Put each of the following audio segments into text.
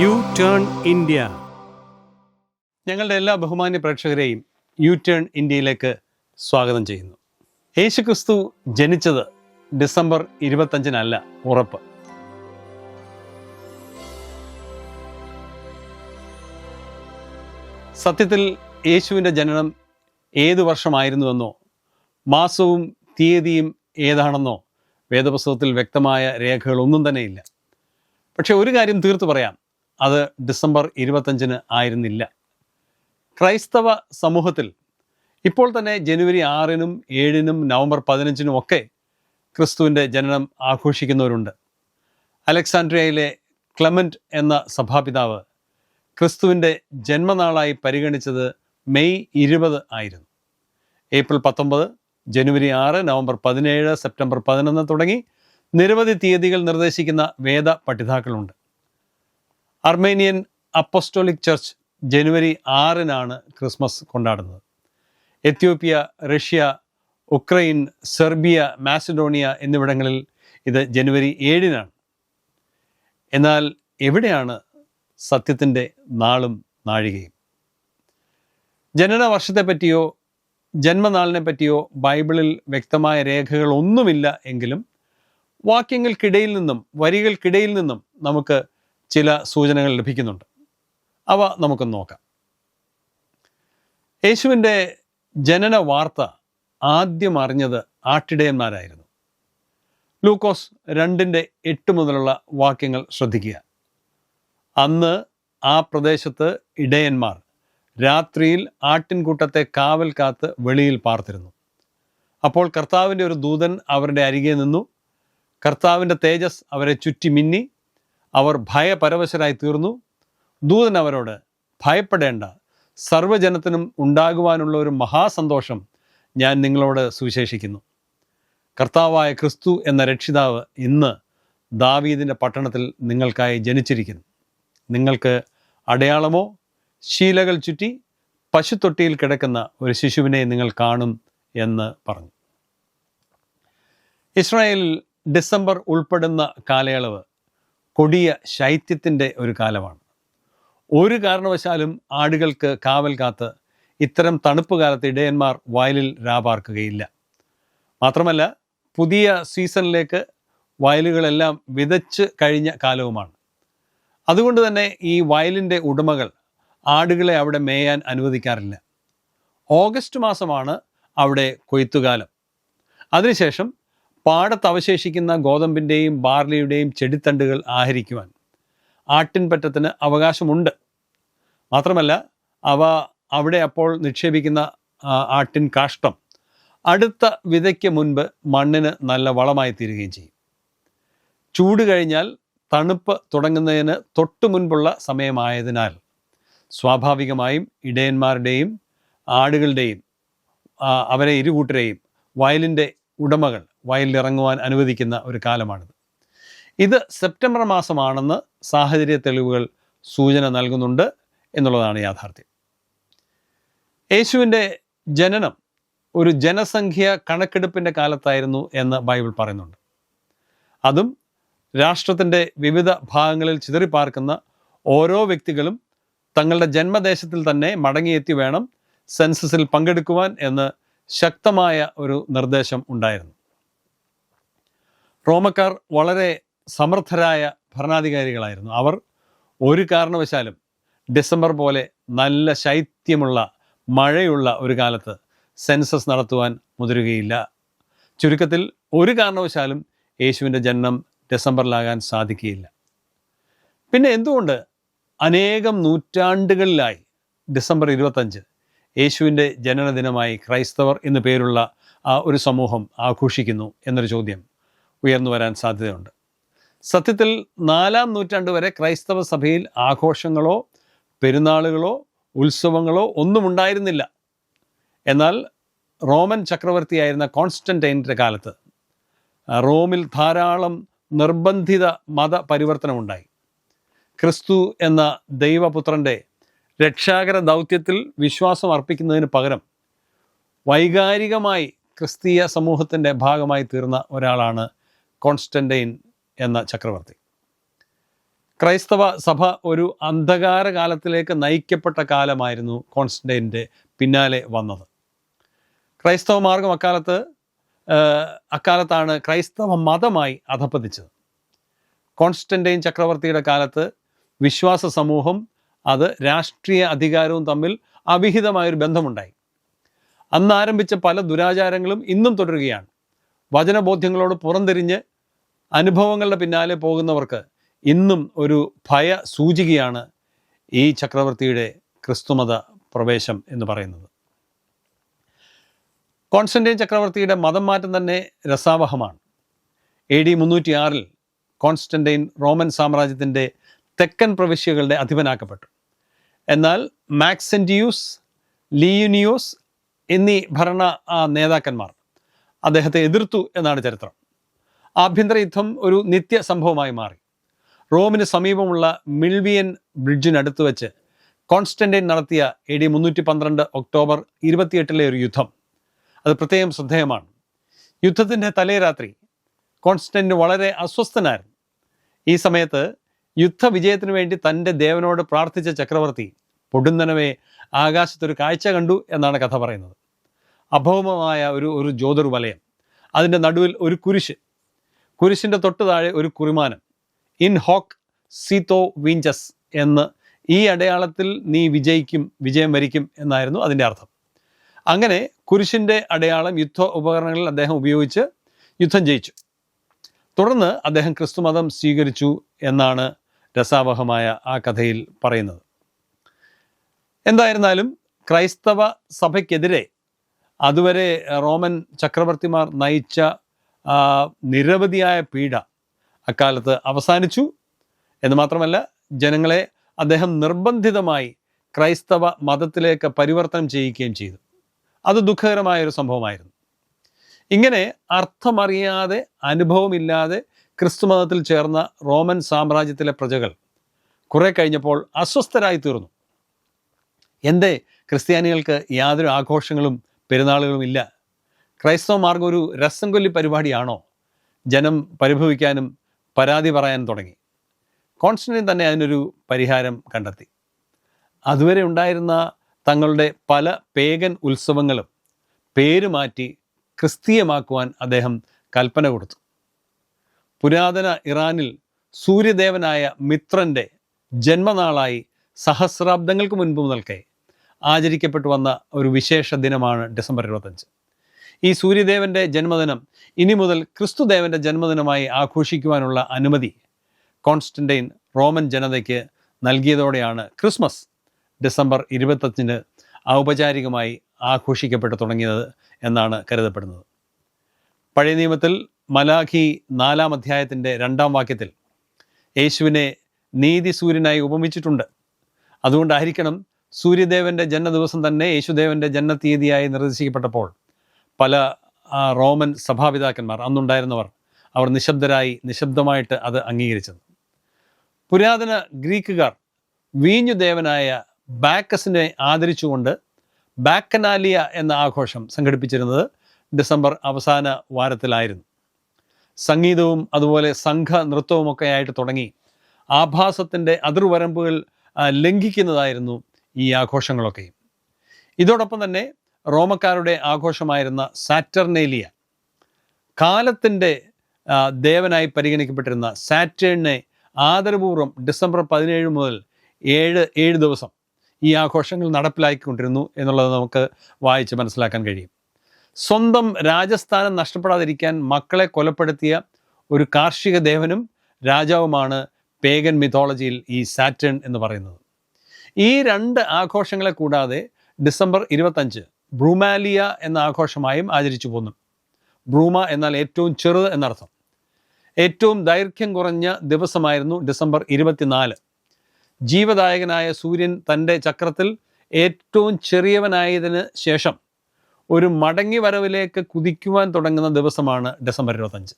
U turn India ഞങ്ങളുടെ എല്ലാ ബഹുമാന്യ പ്രേക്ഷകരെയും യു ടേൺ ഇന്ത്യയിലേക്ക് സ്വാഗതം ചെയ്യുന്നു. യേശുക്രിസ്തു ജനിച്ചത് ഡിസംബർ ഇരുപത്തഞ്ചിനല്ല ഉറപ്പ്. സത്യത്തിൽ യേശുവിന്റെ ജനനം ഏതു വർഷമായിരുന്നുവെന്നോ മാസവും തീയതിയും ഏതാണെന്നോ വേദപുസ്തകത്തിൽ വ്യക്തമായ രേഖകളൊന്നും തന്നെയില്ല. പക്ഷെ ഒരു കാര്യം തീർത്തു പറയാം. അത് ഡിസംബർ ഇരുപത്തഞ്ചിന് ആയിരുന്നില്ല. ക്രൈസ്തവ സമൂഹത്തിൽ ഇപ്പോൾ തന്നെ ജനുവരി ആറിനും ഏഴിനും നവംബർ പതിനഞ്ചിനും ഒക്കെ ക്രിസ്തുവിന്റെ ജനനം ആഘോഷിക്കുന്നവരുണ്ട്. അലക്സാൻഡ്രിയയിലെ ക്ലമന്റ് എന്ന സഭാപിതാവ് ക്രിസ്തുവിന്റെ ജന്മനാളായി പരിഗണിച്ചത് മെയ് ഇരുപത് ആയിരുന്നു. ഏപ്രിൽ പത്തൊമ്പത് ജനുവരി ആറ് നവംബർ പതിനേഴ് സെപ്റ്റംബർ പതിനൊന്ന് തുടങ്ങി നിരവധി തീയതികൾ നിർദ്ദേശിക്കുന്ന വേദ പഠിതാക്കളുണ്ട് അർമേനിയൻ അപ്പോസ്റ്റോളിക് ചർച്ച് ജനുവരി ആറിനാണ് ക്രിസ്മസ് കൊണ്ടാടുന്നത്. Ethiopia Russia Ukraine Serbia Macedonia എന്നിവിടങ്ങളിൽ ഇത് ജനുവരി ഏഴിനാണ്. എന്നാൽ എവിടെയാണ് സത്യത്തിന്റെ നാളും നാഴികയും? ജനന വർഷത്തെപ്പറ്റിയോ ജന്മനാളിനെ പറ്റിയോ ബൈബിളിൽ വ്യക്തമായ രേഖകൾ ഒന്നുമില്ല എങ്കിലും വാക്യങ്ങൾക്കിടയിൽ നിന്നും വരികൾക്കിടയിൽ നിന്നും നമുക്ക് ചില സൂചനകൾ ലഭിക്കുന്നുണ്ട്. അവ നമുക്കൊന്ന് നോക്കാം. യേശുവിന്റെ ജനന വാർത്ത ആദ്യം അറിഞ്ഞത് ആട്ടിടയന്മാരായിരുന്നു ലൂക്കോസ് രണ്ടിന്റെ എട്ട് മുതലുള്ള വാക്യങ്ങൾ ശ്രദ്ധിക്കുക. അന്ന് ആ പ്രദേശത്ത് ഇടയന്മാർ രാത്രിയിൽ ആട്ടിൻകൂട്ടത്തെ കാവൽ കാത്ത് വെളിയിൽ പാർത്തിരുന്നു. അപ്പോൾ കർത്താവിന്റെ ഒരു ദൂതൻ അവരുടെ അരികെ നിന്നു. കർത്താവിന്റെ തേജസ് അവരെ ചുറ്റി മിന്നി. അവർ ഭയപരവശരായി തീർന്നു. ദൂതൻ അവരോട് ഭയപ്പെടേണ്ട. സർവജനത്തിനും ഉണ്ടാകുവാനുള്ള ഒരു മഹാസന്തോഷം ഞാൻ നിങ്ങളോട് സുവിശേഷിക്കുന്നു. കർത്താവായ ക്രിസ്തു എന്ന രക്ഷിതാവ് ഇന്ന് ദാവീദിന്റെ പട്ടണത്തിൽ നിങ്ങൾക്കായി ജനിച്ചിരിക്കുന്നു. നിങ്ങൾക്ക് അടയാളമോ? ശീലകൾ ചുറ്റി പശുത്തൊട്ടിയിൽ കിടക്കുന്ന ഒരു ശിശുവിനെ നിങ്ങൾ കാണും എന്ന് പറഞ്ഞു. ഇസ്രായേലിൽ ഡിസംബർ ഉൾപ്പെടുന്ന കാലയളവ് കൊടിയ ശൈത്യത്തിന്റെ ഒരു കാലമാണ്. ഒരു കാരണവശാലും ആടുകൾക്ക് കാവൽ കാത്ത് ഇത്തരം തണുപ്പ് കാലത്ത് ഇടയന്മാർ വയലിൽ രാപാർക്കുകയില്ല. മാത്രമല്ല പുതിയ സീസണിലേക്ക് വയലുകളെല്ലാം വിതച്ച് കഴിഞ്ഞ കാലവുമാണ്. അതുകൊണ്ട് തന്നെ ഈ വയലിന്റെ ഉടമകൾ ആടുകളെ അവിടെ മേയാൻ അനുവദിക്കാറില്ല. ഓഗസ്റ്റ് മാസമാണ് അവിടെ കൊയ്ത്തുകാലം. അതിനുശേഷം പാടത്ത് അവശേഷിക്കുന്ന ഗോതമ്പിന്റെയും ബാർലിയുടെയും ചെടിത്തണ്ടുകൾ ആഹരിക്കുവാൻ ആട്ടിൻപറ്റത്തിന് അവകാശമുണ്ട്. മാത്രമല്ല അവ അവിടെ അപ്പോൾ നിക്ഷേപിക്കുന്ന ആട്ടിൻ കാഷ്ടം അടുത്ത വിതയ്ക്ക് മുൻപ് മണ്ണിന് നല്ല വളമായി തീരുകയും ചെയ്യും. ചൂട് കഴിഞ്ഞാൽ തണുപ്പ് തുടങ്ങുന്നതിന് തൊട്ടു മുൻപുള്ള സമയമായതിനാൽ സ്വാഭാവികമായും ഇടയന്മാരുടെയും ആടുകളുടെയും അവരെ ഇരുകൂട്ടരെയും വയലിന്റെ ഉടമകൾ വയലിലിറങ്ങുവാൻ അനുവദിക്കുന്ന ഒരു കാലമാണിത്. ഇത് സെപ്റ്റംബർ മാസമാണെന്ന് സാഹചര്യ തെളിവുകൾ സൂചന നൽകുന്നുണ്ട് എന്നുള്ളതാണ് യാഥാർത്ഥ്യം. യേശുവിന്റെ ജനനം ഒരു ജനസംഖ്യ കണക്കെടുപ്പിന്റെ കാലത്തായിരുന്നു എന്ന് ബൈബിൾ പറയുന്നുണ്ട്. അതും രാഷ്ട്രത്തിന്റെ വിവിധ ഭാഗങ്ങളിൽ ചിതറിപ്പാർക്കുന്ന ഓരോ വ്യക്തികളും തങ്ങളുടെ ജന്മദേശത്തിൽ തന്നെ മടങ്ങിയെത്തി വേണം സെൻസസിൽ പങ്കെടുക്കുവാൻ എന്ന് ശക്തമായ ഒരു നിർദ്ദേശം ഉണ്ടായിരുന്നു. റോമക്കാർ വളരെ സമർത്ഥരായ ഭരണാധികാരികളായിരുന്നു. അവർ ഒരു കാരണവശാലും ഡിസംബർ പോലെ നല്ല ശൈത്യമുള്ള മഴയുള്ള ഒരു കാലത്ത് സെൻസസ് നടത്തുവാൻ മുതിരുകയില്ല. ചുരുക്കത്തിൽ ഒരു കാരണവശാലും യേശുവിന്റെ ജനനം ഡിസംബറിലാകാൻ സാധിക്കുകയില്ല. പിന്നെ എന്തുകൊണ്ട് അനേകം നൂറ്റാണ്ടുകളിലായി ഡിസംബർ ഇരുപത്തഞ്ച് യേശുവിന്റെ ജനനദിനമായി ക്രൈസ്തവർ എന്നു പേരുള്ള ഒരു സമൂഹം ആഘോഷിക്കുന്നു എന്നൊരു ചോദ്യം. ഉയർന്നു വരാൻ സാധ്യതയുണ്ട്. സത്യത്തിൽ നാലാം നൂറ്റാണ്ട് വരെ ക്രൈസ്തവ സഭയിൽ ആഘോഷങ്ങളോ പെരുന്നാളുകളോ ഉത്സവങ്ങളോ ഒന്നും ഉണ്ടായിരുന്നില്ല. എന്നാൽ റോമൻ ചക്രവർത്തിയായിരുന്ന കോൺസ്റ്റന്റൈന്റെ കാലത്ത് റോമിൽ ധാരാളം നിർബന്ധിത മത പരിവർത്തനമുണ്ടായി. ക്രിസ്തു എന്ന ദൈവപുത്രന്റെ രക്ഷാകര ദൗത്യത്തിൽ വിശ്വാസം അർപ്പിക്കുന്നതിന് പകരം വൈകാരികമായി ക്രിസ്തീയ സമൂഹത്തിന്റെ ഭാഗമായി തീർന്ന ഒരാളാണ് കോൺസ്റ്റന്റൈൻ എന്ന ചക്രവർത്തി. ക്രൈസ്തവ സഭ ഒരു അന്ധകാര കാലത്തിലേക്ക് നയിക്കപ്പെട്ട കാലമായിരുന്നു കോൺസ്റ്റന്റൈന്റെ പിന്നാലെ വന്നത്. ക്രൈസ്തവ മാർഗം അക്കാലത്ത് അക്കാലത്താണ് ക്രൈസ്തവ മതമായി അധപ്പതിച്ചത് കോൺസ്റ്റന്റൈൻ ചക്രവർത്തിയുടെ കാലത്ത് വിശ്വാസ സമൂഹം അത് രാഷ്ട്രീയ അധികാരവും തമ്മിൽ അവിഹിതമായൊരു ബന്ധമുണ്ടായി. അന്ന് ആരംഭിച്ച പല ദുരാചാരങ്ങളും ഇന്നും തുടരുകയാണ്. വചനബോധ്യങ്ങളോട് പുറംതിരിഞ്ഞ് അനുഭവങ്ങളുടെ പിന്നാലെ പോകുന്നവർക്ക് ഇന്നും ഒരു ഭയ സൂചികയാണ് ഈ ചക്രവർത്തിയുടെ ക്രിസ്തുമത പ്രവേശം എന്ന് പറയുന്നത്. കോൺസ്റ്റന്റൈൻ ചക്രവർത്തിയുടെ മതം മാറ്റം തന്നെ രസാവഹമാണ്. എ ഡി മുന്നൂറ്റി ആറിൽ കോൺസ്റ്റന്റൈൻ റോമൻ സാമ്രാജ്യത്തിന്റെ തെക്കൻ പ്രവിശ്യകളുടെ അധിപനാക്കപ്പെട്ടു. എന്നാൽ മാക്സെന്റിയൂസ് ലിയുനിയോസ് എന്നീ ഭരണ നേതാക്കന്മാർ അദ്ദേഹത്തെ എതിർത്തു എന്നാണ് ചരിത്രം. ആഭ്യന്തര യുദ്ധം ഒരു നിത്യ സംഭവമായി മാറി. റോമിന് സമീപമുള്ള മിൽവിയൻ ബ്രിഡ്ജിനടുത്ത് വെച്ച് കോൺസ്റ്റന്റൈൻ നടത്തിയ എ ഡി മുന്നൂറ്റി പന്ത്രണ്ട് ഒക്ടോബർ ഇരുപത്തിയെട്ടിലെ ഒരു യുദ്ധം. അത് പ്രത്യേകം ശ്രദ്ധേയമാണ്. യുദ്ധത്തിന്റെ തലേരാത്രി രാത്രി കോൺസ്റ്റന്റിന് വളരെ അസ്വസ്ഥനായിരുന്നു. ഈ സമയത്ത് യുദ്ധവിജയത്തിനു വേണ്ടി തന്റെ ദേവനോട് പ്രാർത്ഥിച്ച ചക്രവർത്തി പൊടുന്നനവേ ആകാശത്തൊരു കാഴ്ച കണ്ടു എന്നാണ് കഥ പറയുന്നത്. അഭൗമമായ ഒരു ഒരു ജ്യോതിർ വലയം അതിന്റെ നടുവിൽ ഒരു കുരിശ്. കുരിശിന്റെ തൊട്ട് താഴെ ഒരു കുറിമാനം. ഇൻ ഹോക്ക് സീതോ വിഞ്ചസ് എന്ന് ഈ അടയാളത്തിൽ നീ വിജയിക്കും വിജയം വരിക്കും എന്നായിരുന്നു അതിന്റെ അർത്ഥം. അങ്ങനെ കുരിശിന്റെ അടയാളം യുദ്ധ ഉപകരണങ്ങളിൽ അദ്ദേഹം ഉപയോഗിച്ച് യുദ്ധം ജയിച്ചു. തുടർന്ന് അദ്ദേഹം ക്രിസ്തുമതം സ്വീകരിച്ചു എന്നാണ് രസാവഹമായ ആ കഥയിൽ പറയുന്നത്. എന്തായിരുന്നാലും ക്രൈസ്തവ സഭയ്ക്കെതിരെ അതുവരെ റോമൻ ചക്രവർത്തിമാർ നയിച്ച നിരവധിയായ പീഡ അക്കാലത്ത് അവസാനിച്ചു. എന്ന് മാത്രമല്ല ജനങ്ങളെ അദ്ദേഹം നിർബന്ധിതമായി ക്രൈസ്തവ മതത്തിലേക്ക് പരിവർത്തനം ചെയ്യിക്കുകയും ചെയ്തു. അത് ദുഃഖകരമായ ഒരു സംഭവമായിരുന്നു. ഇങ്ങനെ അർത്ഥമറിയാതെ അനുഭവമില്ലാതെ ക്രിസ്തു മതത്തിൽ ചേർന്ന റോമൻ സാമ്രാജ്യത്തിലെ പ്രജകൾ കുറെ കഴിഞ്ഞപ്പോൾ അസ്വസ്ഥരായി തീർന്നു എന്തേ? ക്രിസ്ത്യാനികൾക്ക് യാതൊരു ആഘോഷങ്ങളും പെരുന്നാളുകളും ഇല്ല. ക്രൈസ്തവ മാർഗം ഒരു രസം കൊല്ലി പരിപാടിയാണോ? ജനം പരിഭവിക്കാനും പരാതി പറയാനും തുടങ്ങി. കോൺസ്റ്റന്റൈൻ തന്നെ അതിനൊരു പരിഹാരം കണ്ടെത്തി. അതുവരെ ഉണ്ടായിരുന്ന തങ്ങളുടെ പല പേഗൻ ഉത്സവങ്ങളും പേര് മാറ്റി ക്രിസ്തീയമാക്കുവാൻ അദ്ദേഹം കൽപ്പന കൊടുത്തു. പുരാതന ഇറാനിൽ സൂര്യദേവനായ മിത്രന്റെ ജന്മനാളായി സഹസ്രാബ്ദങ്ങൾക്ക് മുൻപ് മുതൽക്കേ ആചരിക്കപ്പെട്ടു വന്ന ഒരു വിശേഷ ദിനമാണ് ഡിസംബർ ഇരുപത്തഞ്ച്. ഈ സൂര്യദേവന്റെ ജന്മദിനം ഇനി മുതൽ ക്രിസ്തുദേവന്റെ ജന്മദിനമായി ആഘോഷിക്കുവാനുള്ള അനുമതി കോൺസ്റ്റന്റൈൻ റോമൻ ജനതയ്ക്ക് നൽകിയതോടെയാണ് ക്രിസ്മസ് ഡിസംബർ ഇരുപത്തഞ്ചിന് ഔപചാരികമായി ആഘോഷിക്കപ്പെട്ടു തുടങ്ങിയത് എന്നാണ് കരുതപ്പെടുന്നത്. പഴയ നിയമത്തിൽ മലാഖി നാലാം അധ്യായത്തിന്റെ രണ്ടാം വാക്യത്തിൽ യേശുവിനെ നീതി സൂര്യനായി ഉപമിച്ചിട്ടുണ്ട്. അതുകൊണ്ടായിരിക്കണം സൂര്യദേവന്റെ ജന്മദിവസം തന്നെ യേശുദേവന്റെ ജന്മതീയതിയായി നിർദ്ദേശിക്കപ്പെട്ടപ്പോൾ പല റോമൻ സഭാപിതാക്കന്മാർ അന്നുണ്ടായിരുന്നവർ അവർ നിശബ്ദരായി നിശബ്ദമായിട്ട് അത് അംഗീകരിച്ചത്. പുരാതന ഗ്രീക്കുകാർ വീഞ്ഞുദേവനായ ബാക്കസിനെ ആദരിച്ചുകൊണ്ട് ബാക്കനാലിയ എന്ന ആഘോഷം സംഘടിപ്പിച്ചിരുന്നത് ഡിസംബർ അവസാന വാരത്തിലായിരുന്നു. സംഗീതവും അതുപോലെ സംഘ നൃത്തവുമൊക്കെ ആയിട്ട് തുടങ്ങി ആഭാസത്തിന്റെ അതിർവരമ്പുകൾ ലംഘിക്കുന്നതായിരുന്നു ഈ ആഘോഷങ്ങളൊക്കെയും ഇതോടൊപ്പം തന്നെ റോമക്കാരുടെ ആഘോഷമായിരുന്ന സാറ്റർനേലിയ കാലത്തിന്റെ ദേവനായി പരിഗണിക്കപ്പെട്ടിരുന്ന സാറ്റേണിനെ ആദരപൂർവം ഡിസംബർ പതിനേഴ് മുതൽ ഏഴ് ഏഴ് ദിവസം ഈ ആഘോഷങ്ങൾ നടപ്പിലാക്കിക്കൊണ്ടിരുന്നു എന്നുള്ളത് നമുക്ക് വായിച്ച് മനസ്സിലാക്കാൻ കഴിയും. സ്വന്തം രാജസ്ഥാനം നഷ്ടപ്പെടാതിരിക്കാൻ മക്കളെ കൊലപ്പെടുത്തിയ ഒരു കാർഷിക ദേവനും രാജാവുമാണ് പേഗൻ മിഥോളജിയിൽ ഈ സാറ്റേൺ എന്ന് പറയുന്നത്. ഈ രണ്ട് ആഘോഷങ്ങളെ കൂടാതെ ഡിസംബർ ഇരുപത്തഞ്ച് ബ്രൂമാലിയ എന്ന ആഘോഷമായും ആചരിച്ചു പോന്നു. ബ്രൂമ എന്നാൽ ഏറ്റവും ചെറുത് എന്നർത്ഥം. ഏറ്റവും ദൈർഘ്യം കുറഞ്ഞ ദിവസമായിരുന്നു ഡിസംബർ ഇരുപത്തിനാല്. ജീവദായകനായ സൂര്യൻ തന്റെ ചക്രത്തിൽ ഏറ്റവും ചെറിയവനായതിന് ശേഷം ഒരു മടങ്ങി വരവിലേക്ക് കുതിക്കുവാൻ തുടങ്ങുന്ന ദിവസമാണ് ഡിസംബർ ഇരുപത്തഞ്ച്.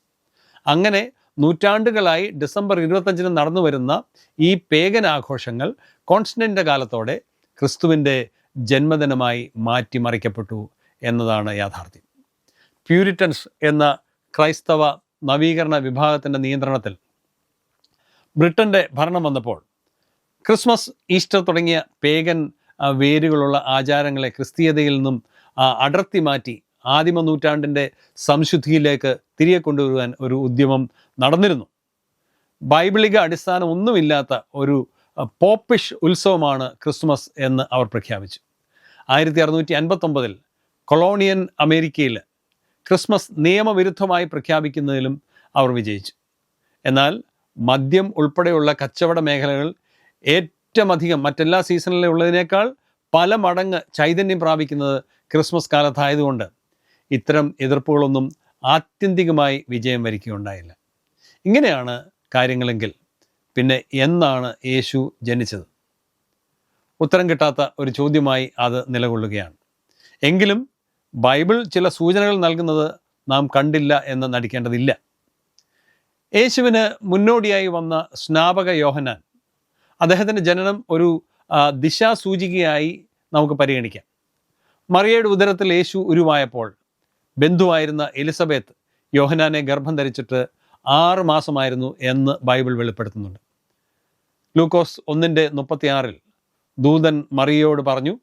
അങ്ങനെ നൂറ്റാണ്ടുകളായി ഡിസംബർ ഇരുപത്തഞ്ചിന് നടന്നു വരുന്ന ഈ പേഗൻ ആഘോഷങ്ങൾ കോൺസ്റ്റന്റിന്റെ കാലത്തോടെ ക്രിസ്തുവിന്റെ ജന്മദിനമായി മാറ്റിമറിക്കപ്പെട്ടു എന്നതാണ് യാഥാർത്ഥ്യം. പ്യൂരിറ്റൻസ് എന്ന ക്രൈസ്തവ നവീകരണ വിഭാഗത്തിന്റെ നിയന്ത്രണത്തിൽ ബ്രിട്ടന്റെ ഭരണം വന്നപ്പോൾ ക്രിസ്മസ് ഈസ്റ്റർ തുടങ്ങിയ പേഗൻ വേരുകളുള്ള ആചാരങ്ങളെ ക്രിസ്തീയതയിൽ നിന്നും അടർത്തി മാറ്റി ആദിമ നൂറ്റാണ്ടിന്റെ സംശുദ്ധിയിലേക്ക് തിരികെ കൊണ്ടുവരുവാൻ ഒരു ഉദ്യമം നടന്നിരുന്നു. ബൈബിളിക അടിസ്ഥാനം ഒന്നുമില്ലാത്ത ഒരു പോപ്പിഷ് ഉത്സവമാണ് ക്രിസ്മസ് എന്ന് അവർ പ്രഖ്യാപിച്ചു. ആയിരത്തി അറുന്നൂറ്റി അൻപത്തൊമ്പതിൽ കൊളോണിയൻ അമേരിക്കയിൽ ക്രിസ്മസ് നിയമവിരുദ്ധമായി പ്രഖ്യാപിക്കുന്നതിലും അവർ വിജയിച്ചു. എന്നാൽ മദ്യം ഉൾപ്പെടെയുള്ള കച്ചവട മേഖലകൾ അധികം മറ്റെല്ലാ സീസണിലുള്ളതിനേക്കാൾ പല മടങ്ങ് ചൈതന്യം പ്രാപിക്കുന്നത് ക്രിസ്മസ് കാലത്തായതുകൊണ്ട് ഇത്തരം എതിർപ്പുകളൊന്നും ആത്യന്തികമായി വിജയം വരിക്കുകയുണ്ടായില്ല ഇങ്ങനെയാണ് കാര്യങ്ങളെങ്കിൽ പിന്നെ എന്നാണ് യേശു ജനിച്ചത്? ഉത്തരം കിട്ടാത്ത ഒരു ചോദ്യമായി അത് നിലകൊള്ളുകയാണ്. എങ്കിലും ബൈബിൾ ചില സൂചനകൾ നൽകുന്നത് നാം കണ്ടില്ല എന്ന് നടിക്കേണ്ടതില്ല. യേശുവിന് മുന്നോടിയായി വന്ന സ്നാപക യോഹനാൻ അദ്ദേഹത്തിന്റെ ജനനം ഒരു ദിശാസൂചികയായി നമുക്ക് പരിഗണിക്കാം. മറിയയുടെ ഉദരത്തിൽ യേശു ഉരുവായപ്പോൾ ബന്ധുവായിരുന്ന എലിസബത്ത് യോഹനാനെ ഗർഭം ധരിച്ചിട്ട് ആറ് മാസമായിരുന്നു എന്ന് ബൈബിൾ വെളിപ്പെടുത്തുന്നുണ്ട്. ലൂക്കോസ് ഒന്നിന്റെ മുപ്പത്തിയാറിൽ ദൂതൻ മറിയയോട് പറഞ്ഞു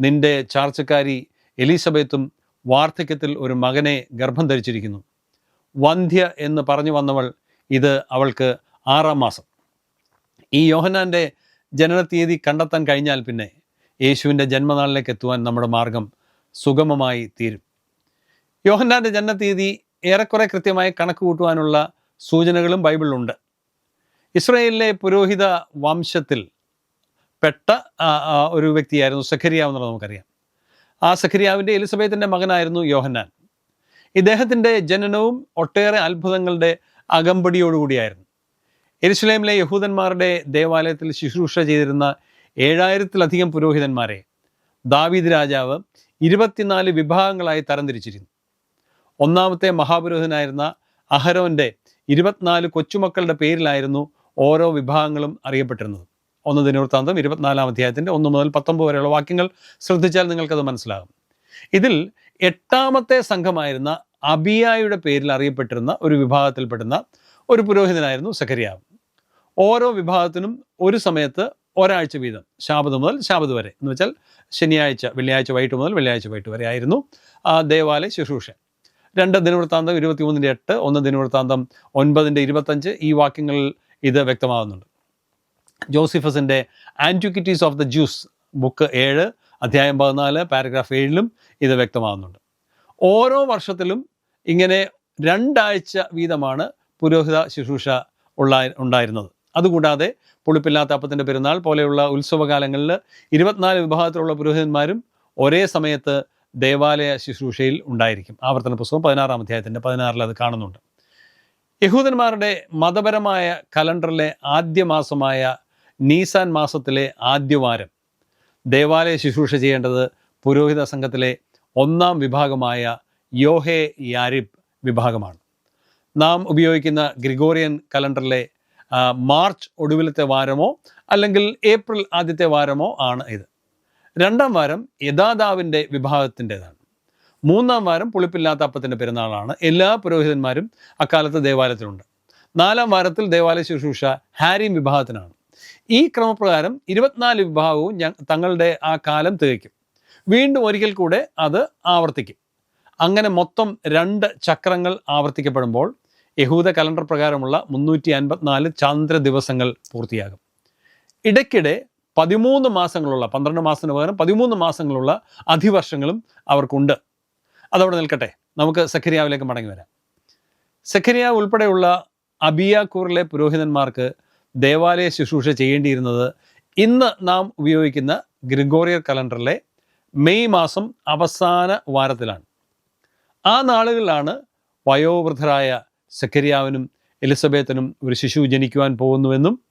നിന്റെ ചാർച്ചക്കാരി എലിസബത്തും വാർദ്ധക്യത്തിൽ ഒരു മകനെ ഗർഭം ധരിച്ചിരിക്കുന്നു. വന്ധ്യ എന്ന് പറഞ്ഞു വന്നവൾ ഇത് അവൾക്ക് ആറാം മാസം. ഈ യോഹനാന്റെ ജനനത്തീയതി കണ്ടെത്താൻ കഴിഞ്ഞാൽ പിന്നെ യേശുവിന്റെ ജന്മനാളിലേക്ക് എത്തുവാൻ നമ്മുടെ മാർഗം സുഗമമായി തീരും. യോഹന്നാന്റെ ജനനത്തീയതി ഏറെക്കുറെ കൃത്യമായി കണക്ക് കൂട്ടുവാനുള്ള സൂചനകളും ബൈബിളിലുണ്ട്. ഇസ്രയേലിലെ പുരോഹിത വംശത്തിൽ പെട്ട ഒരു വ്യക്തിയായിരുന്നു സഖരിയാവ് എന്നുള്ളത് നമുക്കറിയാം. ആ സഖരിയാവിന്റെ എലിസബത്തിന്റെ മകനായിരുന്നു യോഹന്നാൻ. ഇദ്ദേഹത്തിന്റെ ജനനവും ഒട്ടേറെ അത്ഭുതങ്ങളുടെ അകമ്പടിയോടുകൂടിയായിരുന്നു. എരുസലേമിലെ യഹൂദന്മാരുടെ ദേവാലയത്തിൽ ശുശ്രൂഷ ചെയ്തിരുന്ന ഏഴായിരത്തിലധികം പുരോഹിതന്മാരെ ദാവീദ് രാജാവ് ഇരുപത്തിനാല് വിഭാഗങ്ങളായി തരംതിരിച്ചിരുന്നു. ഒന്നാമത്തെ മഹാപുരോഹിതനായിരുന്ന അഹരോന്റെ ഇരുപത്തിനാല് കൊച്ചുമക്കളുടെ പേരിലായിരുന്നു ഓരോ വിഭാഗങ്ങളും അറിയപ്പെട്ടിരുന്നത്. ഒന്ന് ദിനവൃത്താന്തം ഇരുപത്തിനാലാം അധ്യായത്തിന്റെ ഒന്ന് മുതൽ പത്തൊമ്പത് വരെയുള്ള വാക്യങ്ങൾ ശ്രദ്ധിച്ചാൽ നിങ്ങൾക്കത് മനസ്സിലാകും. ഇതിൽ എട്ടാമത്തെ സംഘമായിരുന്ന അബിയായുടെ പേരിൽ അറിയപ്പെട്ടിരുന്ന ഒരു വിഭാഗത്തിൽപ്പെടുന്ന ഒരു പുരോഹിതനായിരുന്നു സഖരിയാവ്. ഓരോ വിഭാഗത്തിനും ഒരു സമയത്ത് ഒരാഴ്ച വീതം ശാബത് മുതൽ ശാബത് വരെ. എന്ന് വെച്ചാൽ ശനിയാഴ്ച വെള്ളിയാഴ്ച വൈകിട്ട് മുതൽ വെള്ളിയാഴ്ച വൈകിട്ട് വരെ ആയിരുന്നു ദേവാലയ ശുശ്രൂഷ. രണ്ട് ദിനവൃത്താന്തം ഇരുപത്തിമൂന്നിന്റെ എട്ട് ഒന്ന് ദിനവൃത്താന്തം ഒൻപതിന്റെ ഇരുപത്തഞ്ച് ഈ വാക്യങ്ങളിൽ ഇത് വ്യക്തമാകുന്നുണ്ട്. ജോസിഫസിന്റെ antiquities of the Jews book ഏഴ് അധ്യായം പതിനാല് പാരഗ്രാഫ് ഏഴിലും ഇത് വ്യക്തമാകുന്നുണ്ട്. ഓരോ വർഷത്തിലും ഇങ്ങനെ രണ്ടാഴ്ച വീതമാണ് പുരോഹിത ശുശ്രൂഷ ഉള്ള ഉണ്ടായിരുന്നത്. അതുകൂടാതെ പുളിപ്പില്ലാത്ത അപ്പത്തിന്റെ പെരുന്നാൾ പോലെയുള്ള ഉത്സവകാലങ്ങളിൽ ഇരുപത്തിനാല് വിഭാഗത്തിലുള്ള പുരോഹിതന്മാരും ഒരേ സമയത്ത് ദേവാലയ ശുശ്രൂഷയിൽ ഉണ്ടായിരിക്കും. ആവർത്തന പുസ്തകം പതിനാറാം അധ്യായത്തിന്റെ പതിനാറിൽ അത് കാണുന്നുണ്ട്. യഹൂദന്മാരുടെ മതപരമായ കലണ്ടറിലെ ആദ്യ മാസമായ നീസാൻ മാസത്തിലെ ആദ്യവാരം ദേവാലയ ശുശ്രൂഷ ചെയ്യേണ്ടത് പുരോഹിത സംഘത്തിലെ ഒന്നാം വിഭാഗമായ യോഹെ യാരിബ് വിഭാഗമാണ്. നാം ഉപയോഗിക്കുന്ന ഗ്രിഗോറിയൻ കലണ്ടറിലെ മാർച്ച് ഒടുവിലത്തെ വാരമോ അല്ലെങ്കിൽ ഏപ്രിൽ ആദ്യത്തെ വാരമോ ആണ് ഇത്. രണ്ടാം വാരം യഥാദാവിന്റെ വിഭാഗത്തിന്റെതാണ്. മൂന്നാം വാരം പുളിപ്പില്ലാത്ത അപ്പത്തിന്റെ പെരുന്നാളാണ്. എല്ലാ പുരോഹിതന്മാരും അക്കാലത്ത് ദേവാലയത്തിലുണ്ട്. നാലാം വാരത്തിൽ ദേവാലയ ശുശ്രൂഷ ഹാരിം വിഭാഗത്തിനാണ്. ഈ ക്രമപ്രകാരം ഇരുപത്തിനാല് വിഭാഗവും തങ്ങളുടെ ആ കാലം തികയ്ക്കും. വീണ്ടും ഒരിക്കൽ കൂടെ അത് ആവർത്തിക്കും. അങ്ങനെ മൊത്തം രണ്ട് ചക്രങ്ങൾ ആവർത്തിക്കപ്പെടുമ്പോൾ യഹൂദ കലണ്ടർ പ്രകാരമുള്ള മുന്നൂറ്റി അൻപത്തിനാല് ചാന്ദ്ര ദിവസങ്ങൾ പൂർത്തിയാകും. ഇടയ്ക്കിടെ പതിമൂന്ന് മാസങ്ങളുള്ള പന്ത്രണ്ട് മാസത്തിന് പകരം പതിമൂന്ന് മാസങ്ങളുള്ള അധിവർഷങ്ങളും അവർക്കുണ്ട്. അതവിടെ നിൽക്കട്ടെ. നമുക്ക് സഖരിയാവിലേക്ക് മടങ്ങി വരാം. സഖരിയാവ് ഉൾപ്പെടെയുള്ള അബിയാക്കൂറിലെ പുരോഹിതന്മാർക്ക് ദേവാലയ ശുശ്രൂഷ ചെയ്യേണ്ടിയിരുന്നത് ഇന്ന് നാം ഉപയോഗിക്കുന്ന ഗ്രിഗോറിയർ കലണ്ടറിലെ മെയ് മാസം അവസാന വാരത്തിലാണ്. ആ നാളുകളിലാണ് വയോവൃദ്ധരായ സക്കരിയാവിനും എലിസബത്തിനും ഒരു ശിശു ജനിക്കുവാൻ പോകുന്നുവെന്നും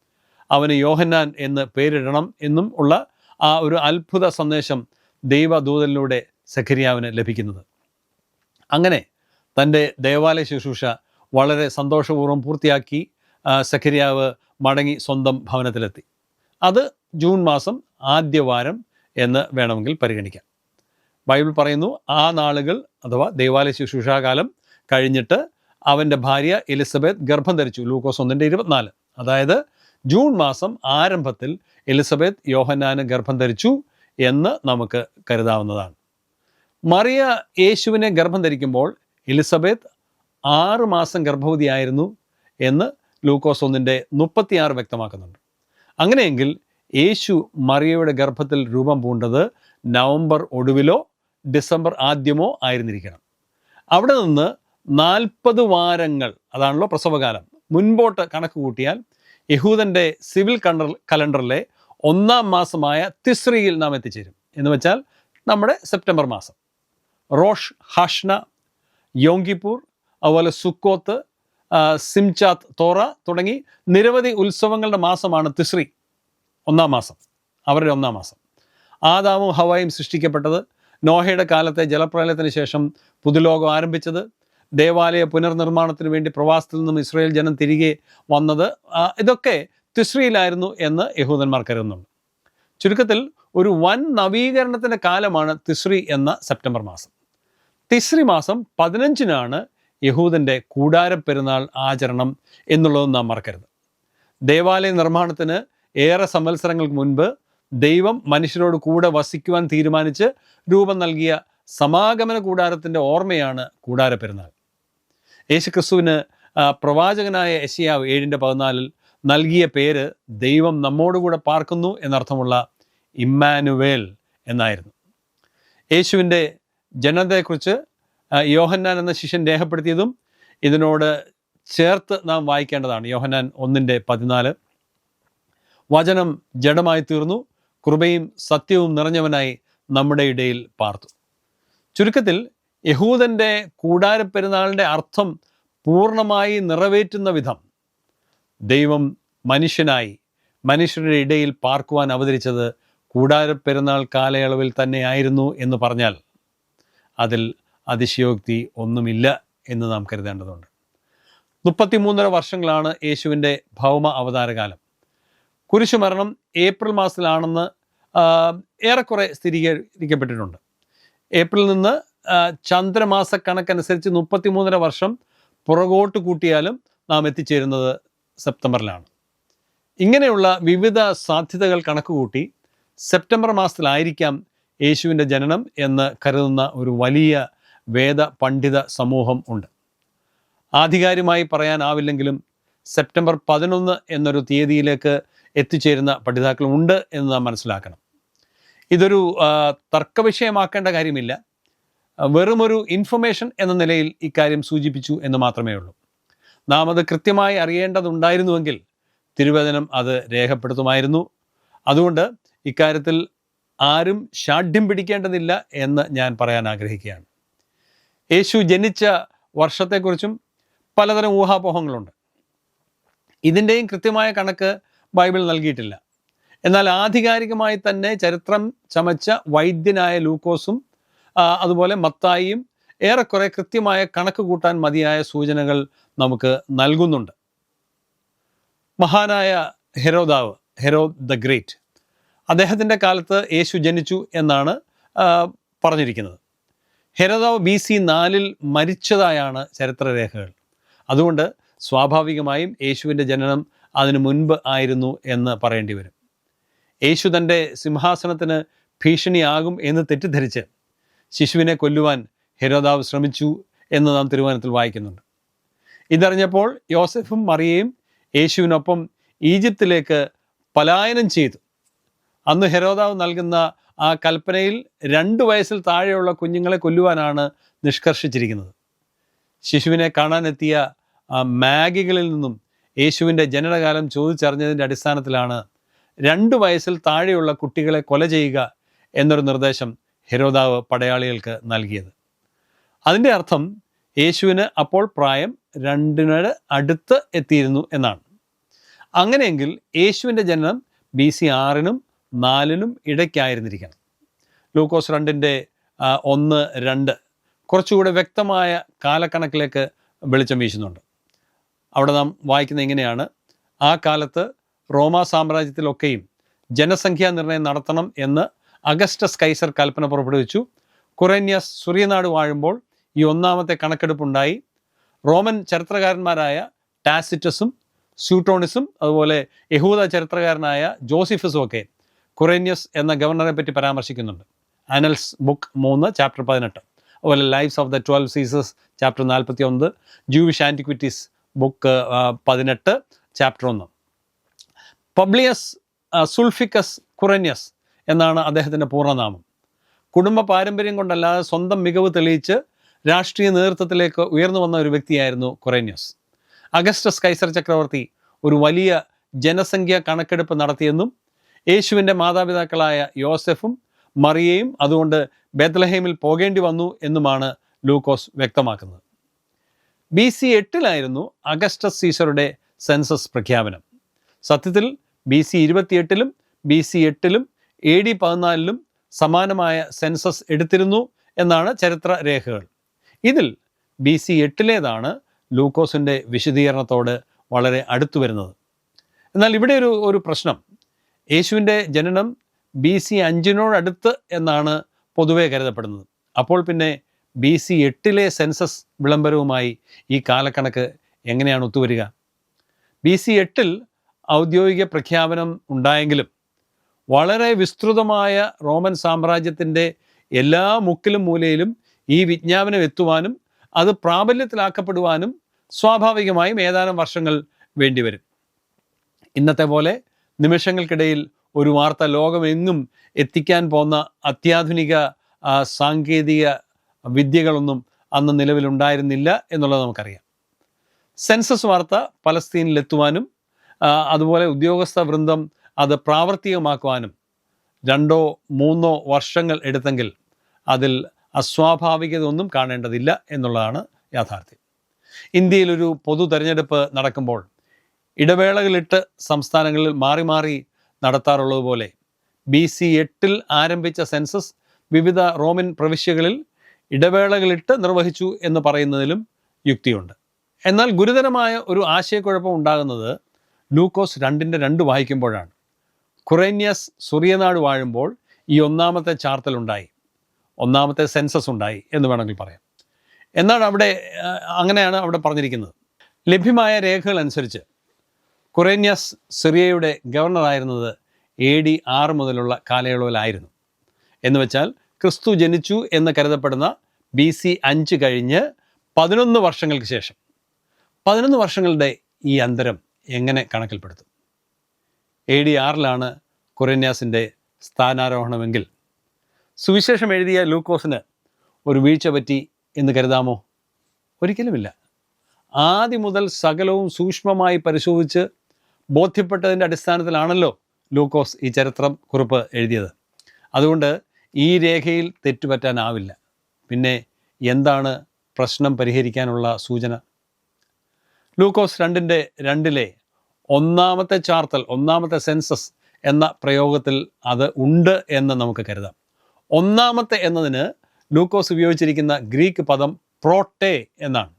അവന് യോഹന്നാൻ എന്ന് പേരിടണം എന്നും ഉള്ള ആ ഒരു അത്ഭുത സന്ദേശം ദൈവദൂതലിലൂടെ സഖരിയാവിന് ലഭിക്കുന്നത്. അങ്ങനെ തന്റെ ദേവാലയ ശുശ്രൂഷ വളരെ സന്തോഷപൂർവം പൂർത്തിയാക്കി സഖരിയാവ് മടങ്ങി സ്വന്തം ഭവനത്തിലെത്തി. അത് ജൂൺ മാസം ആദ്യവാരം എന്ന് വേണമെങ്കിൽ പരിഗണിക്കാം. ബൈബിൾ പറയുന്നു ആ നാളുകൾ അഥവാ ദേവാലയ ശുശ്രൂഷാകാലം കഴിഞ്ഞിട്ട് അവന്റെ ഭാര്യ എലിസബത്ത് ഗർഭം ധരിച്ചു. ലൂക്കോസ് ഒന്നിന്റെ ഇരുപത്തിനാല്. അതായത് ജൂൺ മാസം ആരംഭത്തിൽ എലിസബത്ത് യോഹന്നാന് ഗർഭം ധരിച്ചു എന്ന് നമുക്ക് കരുതാവുന്നതാണ്. മറിയ യേശുവിനെ ഗർഭം ധരിക്കുമ്പോൾ എലിസബത്ത് ആറ് മാസം ഗർഭവതിയായിരുന്നു എന്ന് ലൂക്കോസ് ഒന്നിന്റെ മുപ്പത്തിയാറ് വ്യക്തമാക്കുന്നുണ്ട്. അങ്ങനെയെങ്കിൽ യേശു മറിയയുടെ ഗർഭത്തിൽ രൂപം പൂണ്ടത് നവംബർ ഒടുവിലോ ഡിസംബർ ആദ്യമോ ആയിരുന്നിരിക്കണം. അവിടെ നിന്ന് നാൽപ്പത് വാരങ്ങൾ അതാണല്ലോ പ്രസവകാലം മുൻപോട്ട് കണക്ക് കൂട്ടിയാൽ യഹൂദന്റെ സിവിൽ കണ്ടർ കലണ്ടറിലെ ഒന്നാം മാസമായ തിസ്രിയിൽ നാം എത്തിച്ചേരും. എന്ന് വെച്ചാൽ നമ്മുടെ സെപ്റ്റംബർ മാസം. റോഷ് ഹാഷ്ന യോങ്കിപ്പൂർ അതുപോലെ സുക്കോത്ത് സിംചാത്ത് തോറ തുടങ്ങി നിരവധി ഉത്സവങ്ങളുടെ മാസമാണ് തിസ്രി. ഒന്നാം മാസം. അവരുടെ ഒന്നാം മാസം. ആദാമും ഹവായും സൃഷ്ടിക്കപ്പെട്ടത് നോഹയുടെ കാലത്തെ ജലപ്രളയത്തിന് ശേഷം പുതുലോകം ആരംഭിച്ചത് ദേവാലയ പുനർനിർമ്മാണത്തിന് വേണ്ടി പ്രവാസത്തിൽ നിന്നും ഇസ്രായേൽ ജനം തിരികെ വന്നത് ഇതൊക്കെ തിസ്രിയിലായിരുന്നു എന്ന് യഹൂദന്മാർ കരുതുന്നുണ്ട്. ചുരുക്കത്തിൽ ഒരു വൻ നവീകരണത്തിന്റെ കാലമാണ് തിസ്രി എന്ന സെപ്റ്റംബർ മാസം. തിസ്രി മാസം പതിനഞ്ചിനാണ് യഹൂദന്റെ കൂടാരപ്പെരുന്നാൾ ആചരണം എന്നുള്ളത് നാം മറക്കരുത്. ദേവാലയ നിർമ്മാണത്തിന് ഏറെ സംവത്സരങ്ങൾക്ക് മുൻപ് ദൈവം മനുഷ്യരോട് കൂടെ വസിക്കുവാൻ തീരുമാനിച്ച് രൂപം നൽകിയ സമാഗമന കൂടാരത്തിന്റെ ഓർമ്മയാണ് കൂടാരപ്പെരുന്നാൾ. യേശുക്രിസ്തുവിന് പ്രവാചകനായ യശയാവ് ഏഴിന്റെ പതിനാലിൽ നൽകിയ പേര് ദൈവം നമ്മോടുകൂടെ പാർക്കുന്നു എന്നർത്ഥമുള്ള ഇമ്മാനുവേൽ എന്നായിരുന്നു. യേശുവിന്റെ ജനനത്തെക്കുറിച്ച് യോഹന്നാൻ എന്ന ശിഷ്യൻ രേഖപ്പെടുത്തിയതും ഇതിനോട് ചേർത്ത് നാം വായിക്കേണ്ടതാണ്. യോഹന്നാൻ ഒന്നിന്റെ പതിനാല്. വചനം ജഡമായി തീർന്നു കൃപയും സത്യവും നിറഞ്ഞവനായി നമ്മുടെ ഇടയിൽ പാർത്തു. ചുരുക്കത്തിൽ യഹൂദന്റെ കൂടാരപ്പെരുന്നാളിന്റെ അർത്ഥം പൂർണമായി നിറവേറ്റുന്ന വിധം ദൈവം മനുഷ്യനായി മനുഷ്യരുടെ ഇടയിൽ പാർക്കുവാൻ അവതരിച്ചത് കൂടാരപ്പെരുന്നാൾ കാലയളവിൽ തന്നെയായിരുന്നു എന്ന് പറഞ്ഞാൽ അതിൽ അതിശയോക്തി ഒന്നുമില്ല എന്ന് നാം കരുതേണ്ടതുണ്ട്. മുപ്പത്തിമൂന്നര വർഷങ്ങളാണ് യേശുവിന്റെ ഭൗമ അവതാരകാലം. കുരിശുമരണം ഏപ്രിൽ മാസത്തിലാണെന്ന് ഏറെക്കുറെ സ്ഥിരീകരിക്കപ്പെട്ടിട്ടുണ്ട്. ഏപ്രിൽ നിന്ന് ചന്ദ്രമാസ കണക്കനുസരിച്ച് മുപ്പത്തിമൂന്നര വർഷം പുറകോട്ട് കൂട്ടിയാലും നാം എത്തിച്ചേരുന്നത് സെപ്റ്റംബറിലാണ്. ഇങ്ങനെയുള്ള വിവിധ സാധ്യതകൾ കണക്കുകൂട്ടി സെപ്റ്റംബർ മാസത്തിലായിരിക്കാം യേശുവിന്റെ ജനനം എന്ന് കരുതുന്ന ഒരു വലിയ വേദ പണ്ഡിത സമൂഹം ഉണ്ട്. ആധികാരികമായി പറയാനാവില്ലെങ്കിലും സെപ്റ്റംബർ പതിനൊന്ന് എന്നൊരു തീയതിയിലേക്ക് എത്തിച്ചേരുന്ന പഠിതാക്കളുണ്ട് എന്ന് നാം മനസ്സിലാക്കണം. ഇതൊരു തർക്കവിഷയമാക്കേണ്ട കാര്യമില്ല. വെറുമൊരു ഇൻഫർമേഷൻ എന്ന നിലയിൽ ഇക്കാര്യം സൂചിപ്പിച്ചു എന്ന് മാത്രമേ ഉള്ളൂ. നാം അത് കൃത്യമായി അറിയേണ്ടതുണ്ടായിരുന്നുവെങ്കിൽ തിരുവചനം അത് രേഖപ്പെടുത്തുമായിരുന്നു. അതുകൊണ്ട് ഇക്കാര്യത്തിൽ ആരും ഷാഠ്യം പിടിക്കേണ്ടതില്ല എന്ന് ഞാൻ പറയാൻ ആഗ്രഹിക്കുകയാണ്. യേശു ജനിച്ച വർഷത്തെക്കുറിച്ചും പലതരം ഊഹാപോഹങ്ങളുണ്ട്. ഇതിന്റെയും കൃത്യമായ കണക്ക് ബൈബിൾ നൽകിയിട്ടില്ല. എന്നാൽ ആധികാരികമായി തന്നെ ചരിത്രം ചമച്ച വൈദ്യനായ ലൂക്കോസും അതുപോലെ മത്തായിയും ഏറെക്കുറെ കൃത്യമായ കണക്ക് കൂട്ടാൻ മതിയായ സൂചനകൾ നമുക്ക് നൽകുന്നുണ്ട്. മഹാനായ ഹെരോദാവ് ഹെരോ ദ ഗ്രേറ്റ് അദ്ദേഹത്തിന്റെ കാലത്ത് യേശു ജനിച്ചു എന്നാണ് പറഞ്ഞിരിക്കുന്നത്. ഹെരോദാവ് ബി സി നാലിൽ മരിച്ചതായാണ് ചരിത്രരേഖകൾ. അതുകൊണ്ട് സ്വാഭാവികമായും യേശുവിന്റെ ജനനം അതിനു മുൻപ് ആയിരുന്നു എന്ന് പറയേണ്ടി വരും. യേശു തന്റെ സിംഹാസനത്തിന് ഭീഷണിയാകും എന്ന് തെറ്റിദ്ധരിച്ച് ശിശുവിനെ കൊല്ലുവാൻ ഹെരോദാവ് ശ്രമിച്ചു എന്ന് നാം തിരുവനന്തത്തിൽ വായിക്കുന്നുണ്ട്. ഇതറിഞ്ഞപ്പോൾ യോസഫും മറിയയും യേശുവിനൊപ്പം ഈജിപ്തിലേക്ക് പലായനം ചെയ്തു. അന്ന് ഹെരോദാവ് നൽകുന്ന ആ കൽപ്പനയിൽ രണ്ട് വയസ്സിൽ താഴെയുള്ള കുഞ്ഞുങ്ങളെ കൊല്ലുവാനാണ് നിഷ്കർഷിച്ചിരിക്കുന്നത്. ശിശുവിനെ കാണാനെത്തിയ മാഗികളിൽ നിന്നും യേശുവിന്റെ ജനനകാലം ചോദിച്ചറിഞ്ഞതിന്റെ അടിസ്ഥാനത്തിലാണ് രണ്ട് വയസ്സിൽ താഴെയുള്ള കുട്ടികളെ കൊല ചെയ്യുക എന്നൊരു നിർദ്ദേശം ഹെരോദാവ് പടയാളികൾക്ക് നൽകിയത്. അതിന്റെ അർത്ഥം യേശുവിന് അപ്പോൾ പ്രായം രണ്ടിനോട് അടുത്ത് എത്തിയിരുന്നു എന്നാണ്. അങ്ങനെയെങ്കിൽ യേശുവിന്റെ ജനനം ബി സി ആറിനും നാലിനും ഇടയ്ക്കായിരുന്നിരിക്കണം. ലൂക്കോസ് രണ്ടിന്റെ ഒന്ന് രണ്ട് കുറച്ചുകൂടെ വ്യക്തമായ കാലക്കണക്കിലേക്ക് വെളിച്ചം വീശുന്നുണ്ട്. അവിടെ നാം വായിക്കുന്ന ഇങ്ങനെയാണ് ആ കാലത്ത് റോമാ സാമ്രാജ്യത്തിലൊക്കെയും ജനസംഖ്യാ നിർണയം നടത്തണം എന്ന് അഗസ്റ്റസ് കൈസർ കൽപ്പന പുറപ്പെടുവിച്ചു. കുറേന്യസ് സുറിയനാട് വാഴുമ്പോൾ ഈ ഒന്നാമത്തെ കണക്കെടുപ്പുണ്ടായി. റോമൻ ചരിത്രകാരന്മാരായ ടാസിറ്റസും സ്യൂട്ടോണിസും അതുപോലെ യഹൂദ ചരിത്രകാരനായ ജോസിഫസും ഒക്കെ കുറേന്യസ് എന്ന ഗവർണറെ പറ്റി പരാമർശിക്കുന്നുണ്ട്. അനൽസ് ബുക്ക് മൂന്ന് ചാപ്റ്റർ പതിനെട്ട്. അതുപോലെ ലൈഫ്സ് ഓഫ് ദ ട്വൽവ് സീസസ് ചാപ്റ്റർ നാൽപ്പത്തി ഒന്ന് ജൂവിഷ് ആന്റിക്വിറ്റീസ് ബുക്ക് പതിനെട്ട് ചാപ്റ്റർ ഒന്ന്. പബ്ലിയസ് സുൾഫിക്കസ് കുറന്യസ് എന്നാണ് അദ്ദേഹത്തിന്റെ പൂർണനാമം. കുടുംബ പാരമ്പര്യം കൊണ്ടല്ലാതെ സ്വന്തം മികവ് തെളിയിച്ച് രാഷ്ട്രീയ നേതൃത്വത്തിലേക്ക് ഉയർന്നു വന്ന ഒരു വ്യക്തിയായിരുന്നു കുറേന്യസ്. അഗസ്റ്റസ് കൈസർ ചക്രവർത്തി ഒരു വലിയ ജനസംഖ്യ കണക്കെടുപ്പ് നടത്തിയെന്നും യേശുവിന്റെ മാതാപിതാക്കളായ യോസഫും മറിയയും അതുകൊണ്ട് ബേത്ലഹേമിൽ പോകേണ്ടി വന്നു എന്നുമാണ് ലൂക്കോസ് വ്യക്തമാക്കുന്നത്. ബി സി എട്ടിലായിരുന്നു അഗസ്റ്റസ് സീസറുടെ സെൻസസ് പ്രഖ്യാപനം. സത്യത്തിൽ ബി സി ഇരുപത്തിയെട്ടിലും ബി സി എട്ടിലും എ ഡി പതിനാലിലും സമാനമായ സെൻസസ് എടുത്തിരുന്നു എന്നാണ് ചരിത്ര രേഖകൾ. ഇതിൽ ബി സി എട്ടിലേതാണ് ലൂക്കോസിന്റെ വിശദീകരണത്തോട് വളരെ അടുത്തു വരുന്നത്. എന്നാൽ ഇവിടെ ഒരു ഒരു പ്രശ്നം. യേശുവിന്റെ ജനനം ബി സി അഞ്ചിനോടടുത്ത് എന്നാണ് പൊതുവെ കരുതപ്പെടുന്നത്. അപ്പോൾ പിന്നെ ബി സി എട്ടിലെ സെൻസസ് വിളംബരവുമായി ഈ കാലക്കണക്ക് എങ്ങനെയാണ് ഒത്തുവരിക? ബി സി എട്ടിൽ ഔദ്യോഗിക പ്രഖ്യാപനം ഉണ്ടായെങ്കിലും വളരെ വിസ്തൃതമായ റോമൻ സാമ്രാജ്യത്തിന്റെ എല്ലാ മുക്കിലും മൂലയിലും ഈ വിജ്ഞാപനം എത്തുവാനും അത് പ്രാബല്യത്തിലാക്കപ്പെടുവാനും സ്വാഭാവികമായും ഏതാനും വർഷങ്ങൾ വേണ്ടിവരും. ഇന്നത്തെ പോലെ നിമിഷങ്ങൾക്കിടയിൽ ഒരു വാർത്ത ലോകമെങ്ങും എത്തിക്കാൻ പോന്ന അത്യാധുനിക സാങ്കേതിക വിദ്യകളൊന്നും അന്ന് നിലവിലുണ്ടായിരുന്നില്ല എന്നുള്ളത് നമുക്കറിയാം. സെൻസസ് വാർത്ത പലസ്തീനിലെത്തുവാനും അതുപോലെ ഉദ്യോഗസ്ഥ വൃന്ദം അത് പ്രാവർത്തികമാക്കുവാനും രണ്ടോ മൂന്നോ വർഷങ്ങൾ എടുത്തെങ്കിൽ അതിൽ അസ്വാഭാവികത ഒന്നും കാണേണ്ടതില്ല എന്നുള്ളതാണ് യാഥാർത്ഥ്യം. ഇന്ത്യയിലൊരു പൊതു തെരഞ്ഞെടുപ്പ് നടക്കുമ്പോൾ ഇടവേളകളിട്ട് സംസ്ഥാനങ്ങളിൽ മാറി മാറി നടത്താറുള്ളതുപോലെ ബി സി എട്ടിൽ ആരംഭിച്ച സെൻസസ് വിവിധ റോമൻ പ്രവിശ്യകളിൽ ഇടവേളകളിട്ട് നിർവഹിച്ചു എന്ന് പറയുന്നതിലും യുക്തിയുണ്ട്. എന്നാൽ ഗുരുതരമായ ഒരു ആശയക്കുഴപ്പം ഉണ്ടാകുന്നത് ലൂക്കോസ് രണ്ടിന്റെ രണ്ട് വായിക്കുമ്പോഴാണ്. കുറേന്യസ് സുറിയനാട് വാഴുമ്പോൾ ഈ ഒന്നാമത്തെ ചാർത്തലുണ്ടായി. ഒന്നാമത്തെ സെൻസസ് ഉണ്ടായി എന്ന് വേണമെങ്കിൽ പറയാം. എന്നാണ് അവിടെ അങ്ങനെയാണ് അവിടെ പറഞ്ഞിരിക്കുന്നത്. ലഭ്യമായ രേഖകൾ അനുസരിച്ച് കുറേന്യസ് സിറിയയുടെ ഗവർണറായിരുന്നത് എ ഡി ആറ് മുതലുള്ള കാലയളവിലായിരുന്നു. എന്ന് വെച്ചാൽ ക്രിസ്തു ജനിച്ചു എന്ന് കരുതപ്പെടുന്ന ബി സി അഞ്ച് കഴിഞ്ഞ് പതിനൊന്ന് വർഷങ്ങൾക്ക് ശേഷം. പതിനൊന്ന് വർഷങ്ങളുടെ ഈ അന്തരം എങ്ങനെ കണക്കിൽപ്പെടുത്തും? എ ഡി ആറിലാണ് കുറന്യാസിന്റെ സ്ഥാനാരോഹണമെങ്കിൽ. സുവിശേഷം എഴുതിയ ലൂക്കോസിന് ഒരു വീഴ്ച പറ്റി എന്ന് കരുതാമോ? ഒരിക്കലുമില്ല. ആദ്യം മുതൽ സകലവും സൂക്ഷ്മമായി പരിശോധിച്ച് ബോധ്യപ്പെട്ടതിന്റെ അടിസ്ഥാനത്തിലാണല്ലോ ലൂക്കോസ് ഈ ചരിത്രം കുറിപ്പ് എഴുതിയത്. അതുകൊണ്ട് ഈ രേഖയിൽ തെറ്റുപറ്റാനാവില്ല. പിന്നെ എന്താണ് പ്രശ്നം പരിഹരിക്കാനുള്ള സൂചന? ലൂക്കോസ് രണ്ടിന്റെ രണ്ടിലെ ഒന്നാമത്തെ ചാർത്തൽ ഒന്നാമത്തെ സെൻസസ് എന്ന പ്രയോഗത്തിൽ അത് ഉണ്ട് എന്ന് നമുക്ക് കരുതാം. ഒന്നാമത്തെ എന്നതിന് ലൂക്കോസ് ഉപയോഗിച്ചിരിക്കുന്ന ഗ്രീക്ക് പദം പ്രോട്ടേ എന്നാണ്.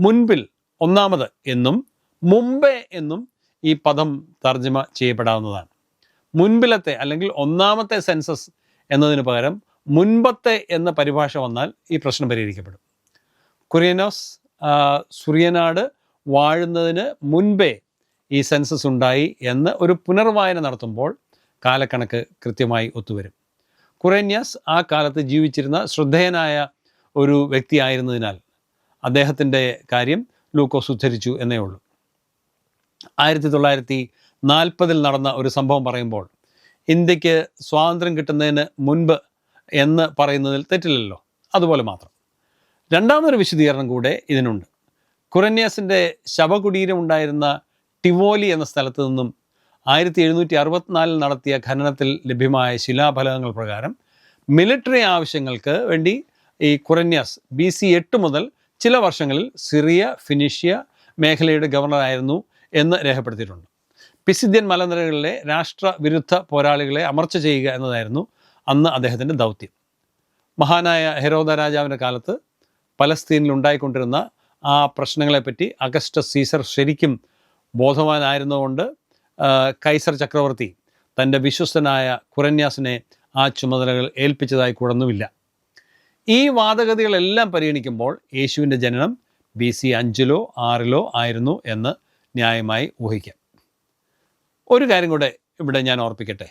മുൻപിൽ ഒന്നാമത് എന്നും മുമ്പേ എന്നും ഈ പദം തർജമ ചെയ്യപ്പെടാവുന്നതാണ്. മുൻപിലത്തെ അല്ലെങ്കിൽ ഒന്നാമത്തെ സെൻസസ് എന്നതിന് പകരം മുൻപത്തെ എന്ന പരിഭാഷ വന്നാൽ ഈ പ്രശ്നം പരിഹരിക്കപ്പെടും. കുറിയനോസ് ആ, സുറിയനാട് വാഴുന്നതിന് മുൻപേ ഈ സെൻസസ് ഉണ്ടായി എന്ന് ഒരു പുനർവായന നടത്തുമ്പോൾ കാലക്കണക്ക് കൃത്യമായി ഒത്തുവരും. കുറേന്യാസ് ആ കാലത്ത് ജീവിച്ചിരുന്ന ശ്രദ്ധേയനായ ഒരു വ്യക്തിയായിരുന്നതിനാൽ അദ്ദേഹത്തിന്റെ കാര്യം ലൂക്കോസ് ഉദ്ധരിച്ചു എന്നേ ഉള്ളൂ. ആയിരത്തി തൊള്ളായിരത്തി നാൽപ്പതിൽ നടന്ന ഒരു സംഭവം പറയുമ്പോൾ ഇന്ത്യയ്ക്ക് സ്വാതന്ത്ര്യം കിട്ടുന്നതിന് മുൻപ് എന്ന് പറയുന്നതിൽ തെറ്റില്ലല്ലോ. അതുപോലെ മാത്രം. രണ്ടാമതൊരു വിശദീകരണം കൂടെ ഇതിനുണ്ട്. കുറന്യാസിന്റെ ശവകുടീരം ഉണ്ടായിരുന്ന ടിവോലി എന്ന സ്ഥലത്ത് നിന്നും ആയിരത്തി എഴുന്നൂറ്റി അറുപത്തിനാലിൽ നടത്തിയ ഖനനത്തിൽ ലഭ്യമായ ശിലാഫലകങ്ങൾ പ്രകാരം മിലിറ്ററി ആവശ്യങ്ങൾക്ക് വേണ്ടി ഈ കുറന്യാസ് ബി സി എട്ട് മുതൽ ചില വർഷങ്ങളിൽ സിറിയ ഫിനിഷ്യ മേഖലയുടെ ഗവർണറായിരുന്നു എന്ന് രേഖപ്പെടുത്തിയിട്ടുണ്ട്. പിസിദ്യൻ മലനിരകളിലെ രാഷ്ട്രവിരുദ്ധ പോരാളികളെ അമർച്ച ചെയ്യുക എന്നതായിരുന്നു അന്ന് അദ്ദേഹത്തിന്റെ ദൗത്യം. മഹാനായ ഹെരോദ രാജാവിന്റെ കാലത്ത് പലസ്തീനിൽ ഉണ്ടായിക്കൊണ്ടിരുന്ന ആ പ്രശ്നങ്ങളെപ്പറ്റി അഗസ്റ്റസ് സീസർ ശരിക്കും ബോധവാനായിരുന്നുകൊണ്ട് ആ, കൈസർ ചക്രവർത്തി തന്റെ വിശ്വസ്തനായ കുരന്യാസിനെ ആ ചുമതലകൾ ഏൽപ്പിച്ചതായി കൂടുന്നുമില്ല. ഈ വാദഗതികളെല്ലാം പരിഗണിക്കുമ്പോൾ യേശുവിന്റെ ജനനം ബി സി അഞ്ചിലോ ആറിലോ ആയിരുന്നു എന്ന് ന്യായമായി ഊഹിക്കാം. ഒരു കാര്യം കൂടെ ഇവിടെ ഞാൻ ഓർപ്പിക്കട്ടെ.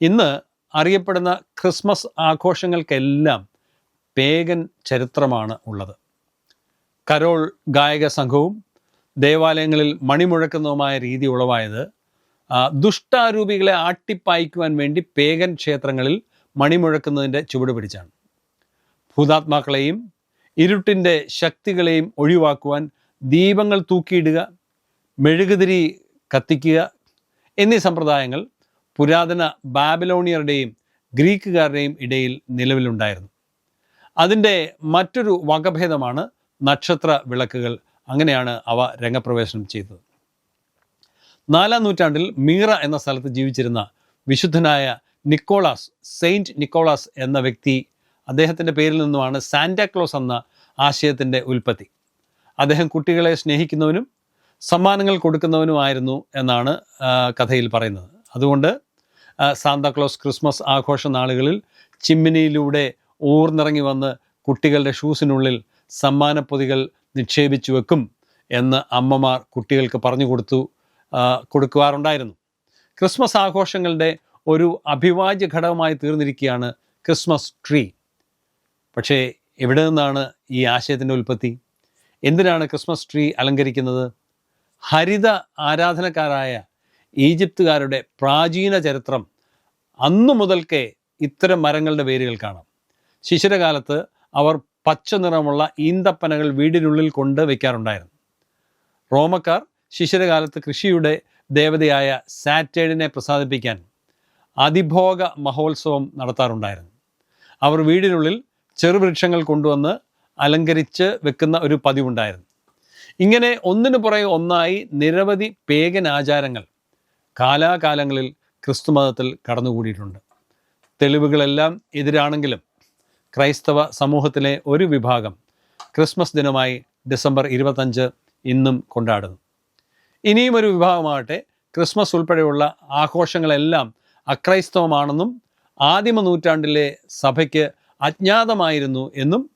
ഇന്ന് അറിയപ്പെടുന്ന ക്രിസ്മസ് ആഘോഷങ്ങൾക്കെല്ലാം പേഗൻ ചരിത്രമാണ് ഉള്ളത്. കരോൾ ഗായക സംഘവും ദേവാലയങ്ങളിൽ മണിമുഴക്കുന്നതുമായ രീതി ഉളവായത് ദുഷ്ടാരൂപികളെ ആട്ടിപ്പായിക്കുവാൻ വേണ്ടി പേഗൻ ക്ഷേത്രങ്ങളിൽ മണിമുഴക്കുന്നതിന്റെ ചുവട് പിടിച്ചാണ്. ഭൂതാത്മാക്കളെയും ഇരുട്ടിന്റെ ശക്തികളെയും ഒഴിവാക്കുവാൻ ദീപങ്ങൾ തൂക്കിയിടുക മെഴുകുതിരി കത്തിക്കുക എന്നീ സമ്പ്രദായങ്ങൾ പുരാതന ബാബിലോണിയരുടെയും ഗ്രീക്കുകാരുടെയും ഇടയിൽ നിലവിലുണ്ടായിരുന്നു. അതിന്റെ മറ്റൊരു വകഭേദമാണ് നക്ഷത്ര വിളക്കുകൾ അങ്ങനെയാണ് അവ രംഗപ്രവേശനം ചെയ്തത്. നാലാം നൂറ്റാണ്ടിൽ മീറ എന്ന സ്ഥലത്ത് ജീവിച്ചിരുന്ന വിശുദ്ധനായ നിക്കോളാസ് സെയിന്റ് നിക്കോളാസ് എന്ന വ്യക്തി അദ്ദേഹത്തിന്റെ പേരിൽ നിന്നുമാണ് സാന്റാക്ലോസ് എന്ന ആശയത്തിന്റെ ഉൽപ്പത്തി. അദ്ദേഹം കുട്ടികളെ സ്നേഹിക്കുന്നവനും സമ്മാനങ്ങൾ കൊടുക്കുന്നവനുമായിരുന്നു എന്നാണ് കഥയിൽ പറയുന്നത്. അതുകൊണ്ട് സാന്താക്ലോസ് ക്രിസ്മസ് ആഘോഷ നാളുകളിൽ ചിമ്മിനിയിലൂടെ ഊർന്നിറങ്ങി വന്ന് കുട്ടികളുടെ ഷൂസിനുള്ളിൽ സമ്മാനപ്പൊതികൾ നിക്ഷേപിച്ചു വെക്കും എന്ന് അമ്മമാർ കുട്ടികൾക്ക് പറഞ്ഞു കൊടുത്തു കൊടുക്കുവാറുണ്ടായിരുന്നു. ക്രിസ്മസ് ആഘോഷങ്ങളുടെ ഒരു അഭിവാജ്യ ഘടകമായി തീർന്നിരിക്കുകയാണ് ക്രിസ്മസ് ട്രീ. പക്ഷേ എവിടെ നിന്നാണ് ഈ ആശയത്തിന്റെ ഉൽപ്പത്തി? എന്തിനാണ് ക്രിസ്മസ് ട്രീ അലങ്കരിക്കുന്നത്? ഹരിത ആരാധനക്കാരായ ഈജിപ്തുകാരുടെ പ്രാചീന ചരിത്രം അന്നു മുതൽക്കേ ഇത്തരം മരങ്ങളുടെ വേരുകൾ കാണാം. ശിശിരകാലത്ത് അവർ പച്ച നിറമുള്ള ഈന്തപ്പനകൾ വീടിനുള്ളിൽ കൊണ്ട് വയ്ക്കാറുണ്ടായിരുന്നു റോമക്കാർ ശിശിരകാലത്ത് കൃഷിയുടെ ദേവതയായ സാറ്റേഡിനെ പ്രസാദിപ്പിക്കാൻ അതിഭോഗ മഹോത്സവം നടത്താറുണ്ടായിരുന്നു. അവർ വീടിനുള്ളിൽ ചെറുവൃക്ഷങ്ങൾ കൊണ്ടുവന്ന് അലങ്കരിച്ച് വെക്കുന്ന ഒരു പതിവുണ്ടായിരുന്നു. ഇങ്ങനെ ഒന്നിനു പുറകെ ഒന്നായി നിരവധി പേഗൻ ആചാരങ്ങൾ കാലാകാലങ്ങളിൽ ക്രിസ്തുമതത്തിൽ കടന്നുകൂടിയിട്ടുണ്ട്. തെളിവുകളെല്ലാം എതിരാണെങ്കിലും ക്രൈസ്തവ സമൂഹത്തിലെ ഒരു വിഭാഗം ക്രിസ്മസ് ദിനമായി ഡിസംബർ ഇരുപത്തഞ്ച് ഇന്നും കൊണ്ടാടുന്നു. ഇനിയും ഒരു വിഭാഗമാകട്ടെ ക്രിസ്മസ് ഉൾപ്പെടെയുള്ള ആഘോഷങ്ങളെല്ലാം അക്രൈസ്തവമാണെന്നും ആദിമ നൂറ്റാണ്ടിലെ സഭയ്ക്ക് അജ്ഞാതമായിരുന്നു എന്നും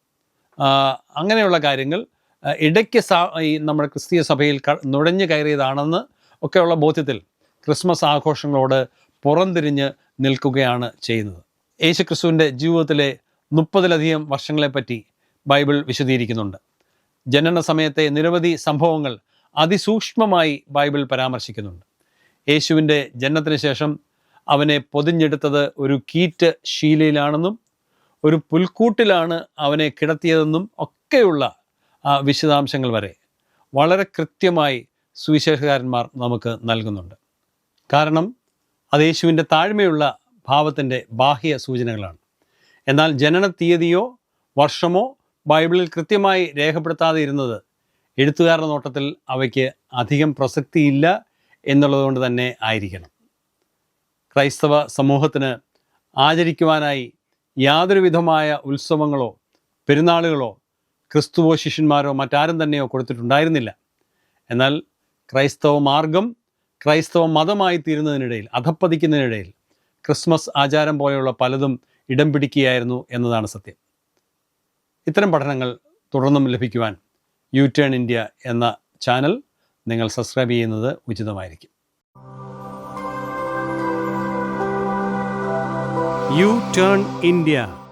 അങ്ങനെയുള്ള കാര്യങ്ങൾ ഇടയ്ക്ക് സ ഈ നമ്മുടെ ക്രിസ്തീയ സഭയിൽ നുഴഞ്ഞു കയറിയതാണെന്ന് ഒക്കെയുള്ള ബോധ്യത്തിൽ ക്രിസ്മസ് ആഘോഷങ്ങളോട് പുറംതിരിഞ്ഞ് നിൽക്കുകയാണ് ചെയ്യുന്നത്. യേശുക്രിസ്തുവിന്റെ ജീവിതത്തിലെ മുപ്പതിലധികം വർഷങ്ങളെപ്പറ്റി ബൈബിൾ വിശദീകരിക്കുന്നുണ്ട്. ജനന സമയത്തെ നിരവധി സംഭവങ്ങൾ അതിസൂക്ഷ്മമായി ബൈബിൾ പരാമർശിക്കുന്നുണ്ട്. യേശുവിന്റെ ജനനത്തിന് ശേഷം അവനെ പൊതിഞ്ഞെടുത്തത് ഒരു കീറ്റ് ശീലയിലാണെന്നും ഒരു പുൽക്കൂട്ടിലാണ് അവനെ കിടത്തിയതെന്നും ഒക്കെയുള്ള വിശദാംശങ്ങൾ വരെ വളരെ കൃത്യമായി സുവിശേഷകാരന്മാർ നമുക്ക് നൽകുന്നുണ്ട്. കാരണം അത് യേശുവിന്റെ താഴ്മയുള്ള ഭാവത്തിന്റെ ബാഹ്യ സൂചനകളാണ്. എന്നാൽ ജനന തീയതിയോ വർഷമോ ബൈബിളിൽ കൃത്യമായി രേഖപ്പെടുത്താതെ ഇരുന്നത് എഴുത്തുകാരുടെ നോട്ടത്തിൽ അവയ്ക്ക് അധികം പ്രസക്തിയില്ല എന്നുള്ളതുകൊണ്ട് തന്നെ ആയിരിക്കണം. ക്രൈസ്തവ സമൂഹത്തിന് ആചരിക്കുവാനായി യാതൊരു വിധമായ ഉത്സവങ്ങളോ പെരുന്നാളുകളോ ക്രിസ്തുവോ ശിഷ്യന്മാരോ മറ്റാരും തന്നെയോ കൊടുത്തിട്ടുണ്ടായിരുന്നില്ല. എന്നാൽ ക്രൈസ്തവ മാർഗം ക്രൈസ്തവ മതമായി തീരുന്നതിനിടയിൽ അധപ്പതിക്കുന്നതിനിടയിൽ ക്രിസ്മസ് ആചാരം പോലെയുള്ള പലതും ഇടം പിടിക്കുകയായിരുന്നു എന്നതാണ് സത്യം. ഇത്തരം പഠനങ്ങൾ തുടർന്നും ലഭിക്കുവാൻ യു ടേൺ ഇന്ത്യ എന്ന ചാനൽ നിങ്ങൾ സബ്സ്ക്രൈബ് ചെയ്യുന്നത് ഉചിതമായിരിക്കും. U turn India